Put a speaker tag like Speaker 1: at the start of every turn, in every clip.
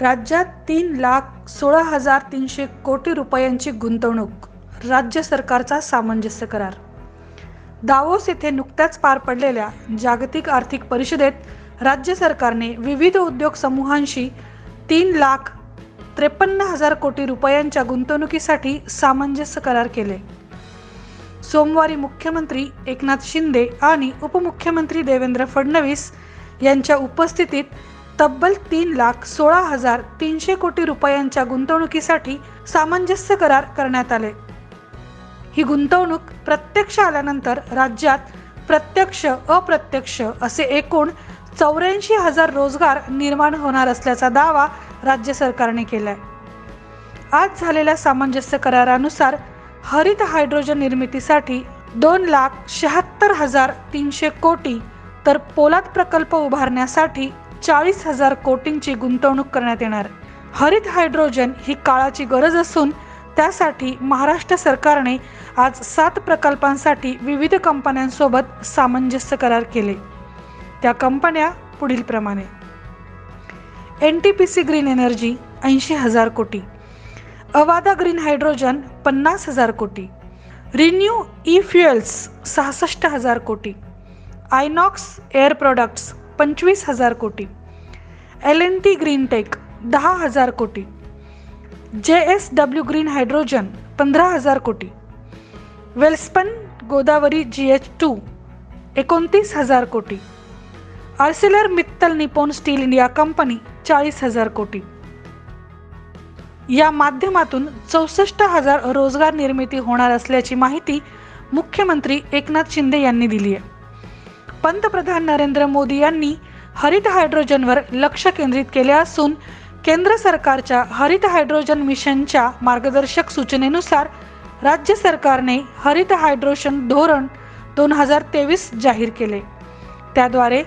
Speaker 1: राज्यात तीन लाख सोळा हजार तीनशे कोटी रुपयांची गुंतवणूक राज्य सरकारचा सामंजस्य करार. दावोस येथे नुकत्याच पार पडलेल्या जागतिक आर्थिक परिषदेत राज्य सरकारने विविध उद्योग समूहांशी तीन लाख त्रेपन्न हजार कोटी रुपयांच्या गुंतवणुकीसाठी सामंजस्य करार केले. सोमवारी मुख्यमंत्री एकनाथ शिंदे आणि उपमुख्यमंत्री देवेंद्र फडणवीस यांच्या उपस्थितीत तब्बल तीन लाख सोळा हजार तीनशे कोटी रुपयांच्या गुंतवणुकीसाठी सामंजस्य करार करण्यात आले. ही गुंतवणूक प्रत्यक्ष आल्यानंतर राज्यात प्रत्यक्ष अप्रत्यक्ष असे एकूण चौऱ्याऐंशी हजार रोजगार निर्माण होणार असल्याचा दावा राज्य सरकारने केलाय. आज झालेल्या सामंजस्य करारानुसार हरित हायड्रोजन निर्मितीसाठी दोन लाख शहात्तर हजार तीनशे कोटी तर पोलाद प्रकल्प उभारण्यासाठी चाळीस हजार कोटींची गुंतवणूक करण्यात येणार. हरित हायड्रोजन ही काळाची गरज असून त्यासाठी महाराष्ट्र सरकारने आज सात प्रकल्पांसाठी विविध कंपन्यांसोबत सामंजस्य करार केले. त्या कंपन्या पुढील प्रमाणे. N T P C green energy ऐंशी हजार कोटी. अवादा ग्रीन हायड्रोजन पन्नास हजार कोटी. रिन्यू ई फ्युएल्स सहासष्ट हजार कोटी. आयनॉक्स एअर प्रोडक्ट्स पंचवीस हजार कोटी. L N T green tech दहा हजार कोटी. जे एस डब्ल्यू ग्रीन हायड्रोजन पंधरा हजार कोटी. Welspun Godavari G H two एकोणतीस हजार कोटी. Arcelor Mittal Nippon Steel India company चाळीस हजार कोटी. या माध्यमातून चौसष्ट हजार रोजगार निर्मिती होणार असल्याची माहिती मुख्यमंत्री एकनाथ शिंदे यांनी दिली आहे पंतप्रधान नरेंद्र मोदी यांनी हरित हायड्रोजनवर लक्ष केंद्रित केले असून केंद्र सरकारच्या हरित हायड्रोजन मिशनच्या मार्गदर्शक सूचनेनुसार राज्य सरकारने हरित हायड्रोजन धोरण दोन हजार तेवीस जाहीर केले. त्याद्वारे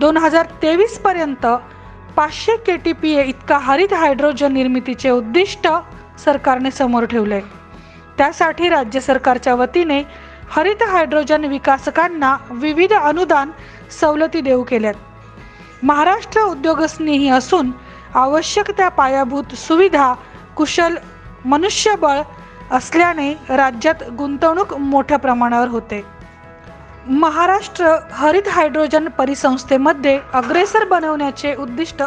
Speaker 1: दोन हजार तेवीस पर्यंत पाचशे के टी पी ए इतका हरित हायड्रोजन निर्मितीचे उद्दिष्ट सरकारने समोर ठेवले. त्यासाठी राज्य सरकारच्या वतीने हरित हायड्रोजन विकासकांना विविध अनुदान सवलती देऊ केल्यात. महाराष्ट्र उद्योगस्नेही असून आवश्यक त्या पायाभूत सुविधा कुशल मनुष्यबळ असल्याने राज्यात गुंतवणूक मोठ्या प्रमाणावर होते. महाराष्ट्र हरित हायड्रोजन परिसंस्थेमध्ये अग्रेसर बनवण्याचे उद्दिष्ट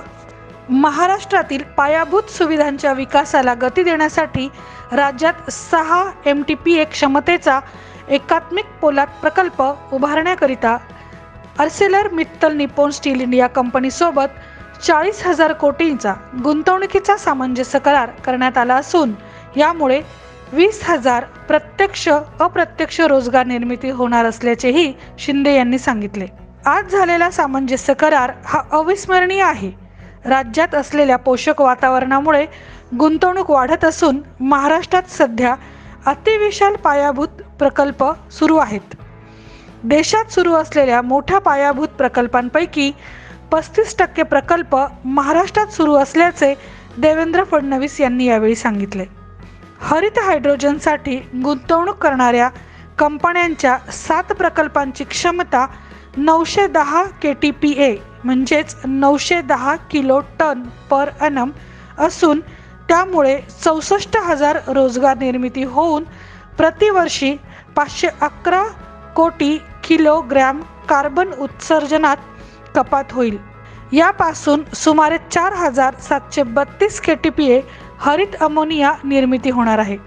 Speaker 1: महाराष्ट्रातील पायाभूत सुविधांच्या विकासाला गती देण्यासाठी राज्यात सहा एम टी पी ए क्षमतेचा एकात्मिक पोलाद प्रकल्प उभारण्याकरिता Arcelor Mittal Nippon Steel India कंपनीसोबत चाळीस हजार कोटींचा गुंतवणुकीचा सामंजस्य करार करण्यात आला असून यामुळे वीस हजार प्रत्यक्ष अप्रत्यक्ष रोजगार निर्मिती होणार असल्याचेही शिंदे यांनी सांगितले. आज झालेला सामंजस्य करार हा अविस्मरणीय आहे. राज्यात असलेल्या पोषक वातावरणामुळे गुंतवणूक वाढत असून महाराष्ट्रात सध्या अतिविशाल पायाभूत प्रकल्प सुरू आहेत. देशात सुरू असलेल्या मोठ्या पायाभूत प्रकल्पांपैकी पस्तीस टक्के प्रकल्प महाराष्ट्रात सुरू असल्याचे देवेंद्र फडणवीस यांनी यावेळी सांगितले. हरित हायड्रोजनसाठी गुंतवणूक करणाऱ्या कंपन्यांच्या सात प्रकल्पांची क्षमता नऊशे दहा के टी पी ए म्हणजेच नऊशे दहा किलो टन पर अनम असून त्यामुळे चौसष्ट हजार रोजगार निर्मिती होऊन प्रतिवर्षी पाचशे अकरा कोटी किलोग्रॅम कार्बन उत्सर्जनात कपात होईल. यापासून सुमारे चार हजार सातशे बत्तीस के टी पी ए हरित अमोनिया निर्मिती होणार आहे.